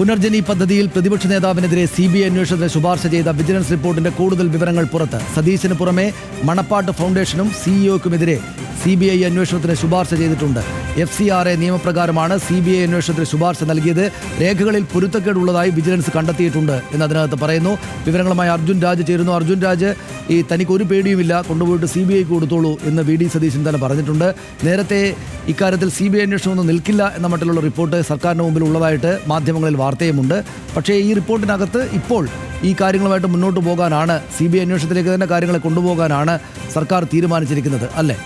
പുനർജനി പദ്ധതിയിൽ പ്രതിപക്ഷ നേതാവിനെതിരെ C B I അന്വേഷണത്തിന് ശുപാർശ ചെയ്ത വിജിലൻസ് റിപ്പോർട്ടിന്റെ കൂടുതൽ വിവരങ്ങൾ പുറത്ത്. സതീശന് പുറമെ മണപ്പാട്ട് ഫൗണ്ടേഷനും സിഇഒക്കുമെതിരെ സി ബി ഐ അന്വേഷണത്തിന് ശുപാർശ ചെയ്തിട്ടുണ്ട്. എഫ് സി ആർ എ നിയമപ്രകാരമാണ് സി ബി ഐ അന്വേഷണത്തിന് ശുപാർശ നൽകിയത്. രേഖകളിൽ പൊരുത്തക്കേടുള്ളതായി വിജിലൻസ് കണ്ടെത്തിയിട്ടുണ്ട് എന്ന് അതിനകത്ത് പറയുന്നു. വിവരങ്ങളുമായി അർജുൻ രാജ് ചേരുന്നു. അർജുൻ രാജ് ഈ തനിക്ക് ഒരു പേടിയുമില്ല. കൊണ്ടുപോയിട്ട് സി ബി ഐക്ക് കൊടുത്തോളൂ എന്ന് വി ഡി സതീശൻ തന്നെ പറഞ്ഞിട്ടുണ്ട്. നേരത്തെ ഇക്കാര്യത്തിൽ സി ബി ഐ അന്വേഷണം ഒന്നും നിൽക്കില്ല എന്ന മട്ടിലുള്ള റിപ്പോർട്ട് സർക്കാരിന് മുമ്പിൽ ഉള്ളതായിട്ട് മാധ്യമങ്ങളിൽ വാർത്തയുമുണ്ട്. പക്ഷേ ഈ റിപ്പോർട്ടിനകത്ത് ഇപ്പോൾ ഈ കാര്യങ്ങളുമായിട്ട് മുന്നോട്ട് പോകാനാണ് സി ബി ഐ അന്വേഷണത്തിലേക്ക് തന്നെ കാര്യങ്ങളെ കൊണ്ടുപോകാനാണ് സർക്കാർ തീരുമാനിച്ചിരിക്കുന്നത്. അല്ലേ?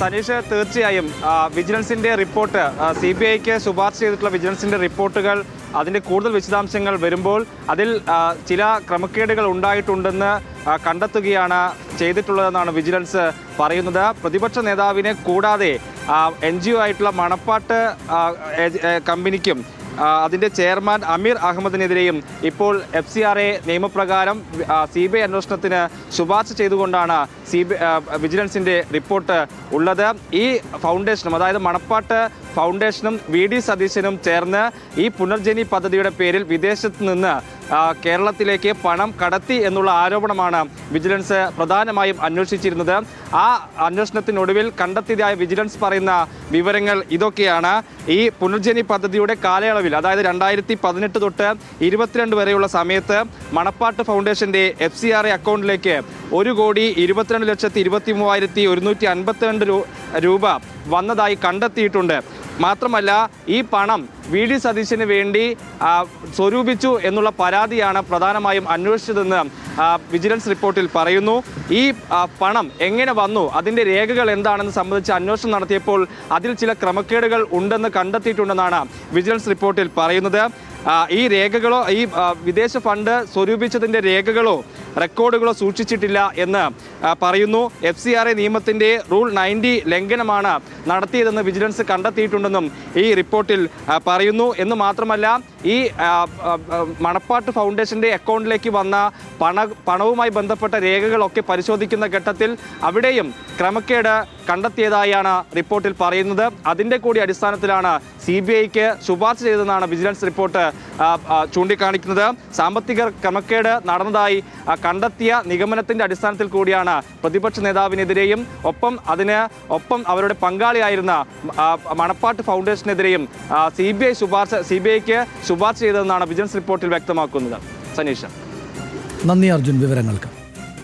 സനീഷ് തീർച്ചയായും വിജിലൻസിന്റെ റിപ്പോർട്ട് സി ബി ഐക്ക് ശുപാർശ ചെയ്തിട്ടുള്ള വിജിലൻസിന്റെ റിപ്പോർട്ടുകൾ അതിന്റെ കൂടുതൽ വിശദാംശങ്ങൾ വരുമ്പോൾ അതിൽ ചില ക്രമക്കേടുകൾ ഉണ്ടായിട്ടുണ്ടെന്ന് കണ്ടെത്തുകയാണ് ചെയ്തിട്ടുള്ളതെന്നാണ് വിജിലൻസ് പറയുന്നത്. പ്രതിപക്ഷ നേതാവിനെ കൂടാതെ എൻ ജി ഒ ആയിട്ടുള്ള മണപ്പാട്ട് കമ്പനിക്കും ആ, അതിന്റെ ചെയർമാൻ അമീർ അഹമ്മദിനെതിരെയും ഇപ്പോൾ എഫ് സി ആർ എ നിയമപ്രകാരം സി ബി ഐ അന്വേഷണത്തിന് ശുപാർശ ചെയ്തുകൊണ്ടാണ് സി ബി വിജിലൻസിന്റെ റിപ്പോർട്ട് ഉള്ളത്. ഈ ഫൗണ്ടേഷനും അതായത് മണപ്പാട്ട് ഫൗണ്ടേഷനും വി ഡി സതീശനും ചേർന്ന് ഈ പുനർജനി പദ്ധതിയുടെ പേരിൽ വിദേശത്ത് നിന്ന് കേരളത്തിലേക്ക് പണം കടത്തി എന്നുള്ള ആരോപണമാണ് വിജിലൻസ് പ്രധാനമായും അന്വേഷിച്ചിരുന്നത്. ആ അന്വേഷണത്തിനൊടുവിൽ കണ്ടെത്തിയതായ വിജിലൻസ് പറയുന്ന വിവരങ്ങൾ ഇതൊക്കെയാണ്. ഈ പുനർജനി പദ്ധതിയുടെ കാലയളവിൽ അതായത് രണ്ടായിരത്തി പതിനെട്ട് തൊട്ട് ഇരുപത്തിരണ്ട് വരെയുള്ള സമയത്ത് മണപ്പാട്ട് ഫൗണ്ടേഷന്റെ എഫ് സി ആർ എ അക്കൗണ്ടിലേക്ക് ഒരു കോടി ഇരുപത്തിരണ്ട് ലക്ഷത്തി ഇരുപത്തി മൂവായിരത്തി ഒരുന്നൂറ്റി അൻപത്തിരണ്ട് രൂപ വന്നതായി കണ്ടെത്തിയിട്ടുണ്ട്. മാത്രമല്ല ഈ പണം വി ഡി സതീശന് വേണ്ടി സ്വരൂപിച്ചു എന്നുള്ള പരാതിയാണ് പ്രധാനമായും അന്വേഷിച്ചതെന്ന് വിജിലൻസ് റിപ്പോർട്ടിൽ പറയുന്നു. ഈ പണം എങ്ങനെ വന്നു? അതിന്റെ രേഖകൾ എന്താണെന്ന് സംബന്ധിച്ച് അന്വേഷണം നടത്തിയപ്പോൾ അതിൽ ചില ക്രമക്കേടുകൾ ഉണ്ടെന്ന് കണ്ടെത്തിയിട്ടുണ്ടെന്നാണ് വിജിലൻസ് റിപ്പോർട്ടിൽ പറയുന്നത്. ഈ രേഖകളോ ഈ വിദേശ ഫണ്ട് സ്വരൂപിച്ചതിന്റെ രേഖകളോ റെക്കോർഡുകളോ സൂക്ഷിച്ചിട്ടില്ല എന്ന് പറയുന്നു. എഫ് സി ആർ എ നിയമത്തിന്റെ റൂൾ നയന്റി ലംഘനമാണ് നടത്തിയതെന്ന് വിജിലൻസ് കണ്ടെത്തിയിട്ടുണ്ടെന്നും ഈ റിപ്പോർട്ടിൽ പറയുന്നു. എന്ന് മാത്രമല്ല ഈ മണപ്പാട്ട് ഫൗണ്ടേഷന്റെ അക്കൗണ്ടിലേക്ക് വന്ന പണ പണവുമായി ബന്ധപ്പെട്ട രേഖകളൊക്കെ പരിശോധിക്കുന്ന ഘട്ടത്തിൽ അവിടെയും ക്രമക്കേട് കണ്ടെത്തിയതായാണ് റിപ്പോർട്ടിൽ പറയുന്നത്. അതിന്റെ കൂടി അടിസ്ഥാനത്തിലാണ് സി ബി ഐക്ക് ശുപാർശ ചെയ്തതെന്നാണ് വിജിലൻസ് റിപ്പോർട്ട് ചൂണ്ടിക്കാണിക്കുന്നത്. സാമ്പത്തിക ക്രമക്കേട് നടന്നതായി കണ്ടെത്തിയ നിഗമനത്തിന്റെ അടിസ്ഥാനത്തിൽ കൂടിയാണ് പ്രതിപക്ഷ നേതാവിനെതിരെയും ഒപ്പം അതിന് ഒപ്പം അവരുടെ പങ്കാളിയായിരുന്ന മണപ്പാട്ട് ഫൗണ്ടേഷനെതിരെയും സി ബി ഐ ശുപാർശ സി ബി ഐക്ക് ശുപാർശ ചെയ്തതെന്നാണ് വിജിലൻസ് റിപ്പോർട്ടിൽ വ്യക്തമാക്കുന്നത്. സനീഷ. നന്ദി അർജുൻ വിവരങ്ങൾക്ക്.